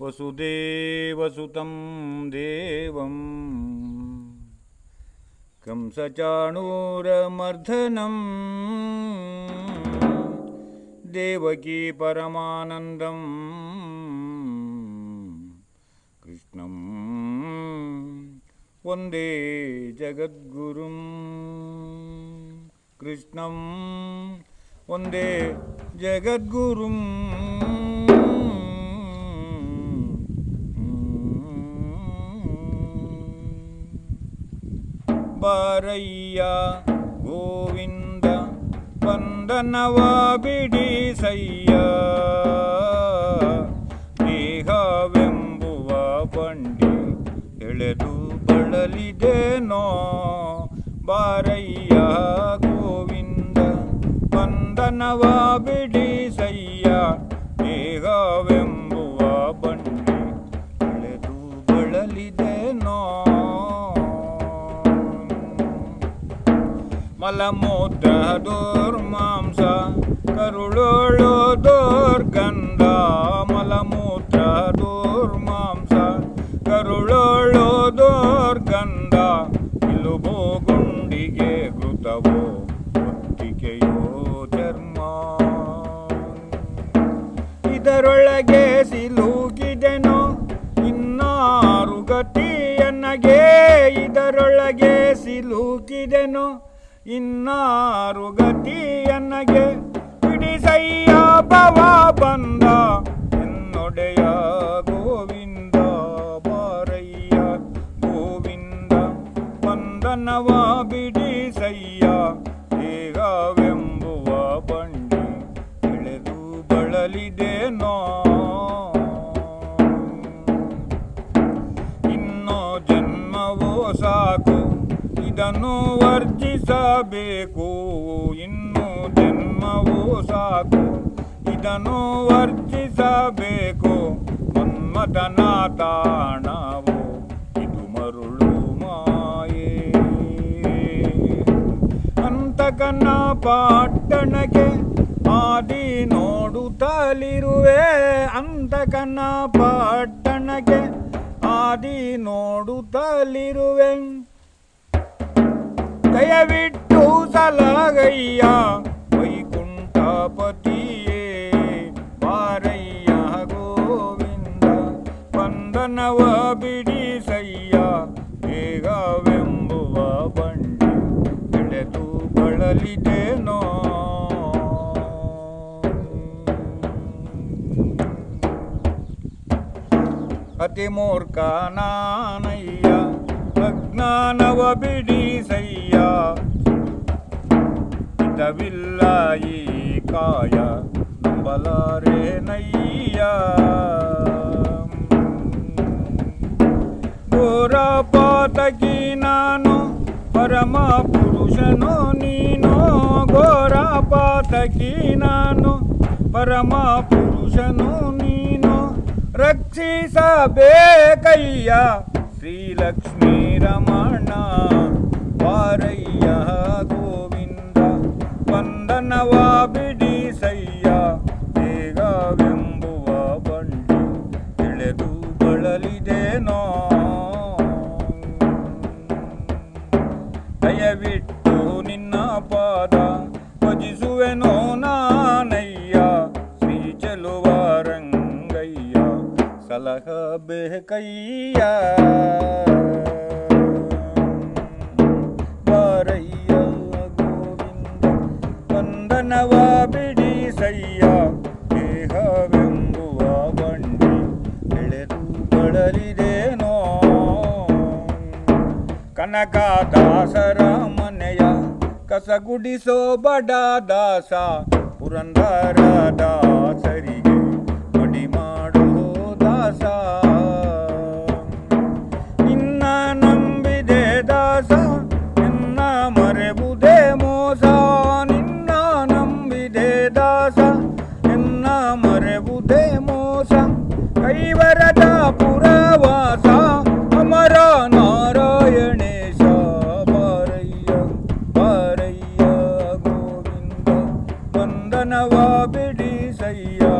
वसुदेवसुतं देवं कंसचाणूरमर्दनम् देवकी परमानन्दम् कृष्णं वन्दे जगद्गुरुं कृष्णं ಒಂದೇ ಜಗದ್ಗುರುಂ ಬಾರಯ್ಯ ಗೋವಿಂದ ವಂದನವ ಬಿಡಿಸಯ್ಯ ದೇಹವೆಂಬುವ ಬಂಡಿ ಎಳೆದು ಬಳಲಿದೇನೋ ಬಾರಯ್ಯ ಬಂಧನವ ಬಿಡಿಸಯ್ಯ ದೇಹವೆಂಬುವ ಬಂಡಿ ಬಳಲಿದೆ ನೋ. ಮಲಮೂತ್ರ ದುರ್ಮಾಂಸ, ಕರುಳೋಳು ದುರ್ಗಂಧ. ಮಲಮೂತ್ರ ದುರ್ಮಾಂಸ, ಕರುಳೋಳು ದುರ್ಗಂಧ. ಇಲುಬೋ ಗುಂಡಿಗೆ ಘೃತವೋ ಹೊತ್ತಿಗೆಯೋ ಗತಿಯನ್ನಗೆ ಇದರೊಳಗೆ ಸಿಲುಕಿದೆನು. ಇನ್ನಾರು ಗತಿಯನ್ನಗೆ ಬಿಡಿಸಯ್ಯ ಇದನ್ನು ವರ್ಜಿಸಬೇಕು. ಇನ್ನು ಜನ್ಮವೂ ಸಾಕು. ಇದನ್ನು ವರ್ಜಿಸಬೇಕು. ಮನ್ಮಥನ ತಾಣವು. ಇದು ಮರುಳು ಮಾಯೇ. ಅಂತಕನ ಪಾಟ್ಟಣಕ್ಕೆ ಆದಿ ನೋಡುತ್ತಲಿರುವೆ. ಅಂತಕನ ಪಾಟ್ಟಣಕ್ಕೆ ಆದಿ ನೋಡುತ್ತಲಿರುವೆ. ದಯವಿಟ್ಟು ಸಲಗಯ್ಯ ವೈಕುಂಠಪತಿಯೇ ಬಾರಯ್ಯ ಗೋವಿಂದ ಬಂಧನವ ಬಿಡಿಸಯ್ಯ ಬೇಗವೆಂಬುವ ಬಂಡಿ ಎಳೆದು ಬಳಲಿದೇನೋ ಅತಿ ಮೂರ್ಖ ನಾನಯ್ಯ ಅಜ್ಞಾನವ ಬಿಡಿಸಯ್ಯ ಹಿತವಿಲ್ಲ ಈ ಕಾಯ ನಂಬಲಾರೆ ನಯ್ಯ ಘೋರ ಪಾತಕಿ ನಾನು ಪರಮ ಪುರುಷನು ನೀನು ಘೋರ ಪಾತಕಿ ನಾನು ಪರಮ ಪುರುಷನು ನೀನು ರಕ್ಷಿಸಬೇಕಯ್ಯ ಶ್ರೀಲಕ್ಷ್ಮೀ ರಮಣ ವಾರಯ್ಯ ಗೋವಿಂದ ಬಂಧನವ ಬಿಡಿಸಯ್ಯ ಬೇಗವೆಂಬುವ ಬಂಡಿ ತಿಳಿದು ಬಳಲಿದೇನೋ ದಯವಿಟ್ಟು ನಿನ್ನ ಪಾದ ಭಜಿಸುವೆನೋ ನಾನಯ್ಯ ಶ್ರೀ ಚೆಲುವ ರಂಗಯ್ಯ ಸಲಹಬೇಕಯ್ಯ ಬಳಲಿದೇನೋ ಕನಕದಾಸರ ಮನೆಯ ಕಸಗುಡಿಸೋ ಬಡ ದಾಸ ಪುರಂದರ ದಾಸರಿಗೆ ಮಡಿ ಮಾಡೋ ದಾಸ. ನಿನ್ನ ನಂಬಿದೆ ದಾಸ, ನಿನ್ನ ಮರೆಬುದೇ ಮೋಸ. ನಿನ್ನ ನಂಬಿದೆ ದಾಸ, ನಿನ್ನ ಮರೆಬುದೇ ಮೋಸ. ಕೈವರದ நவாபிடி செய்யா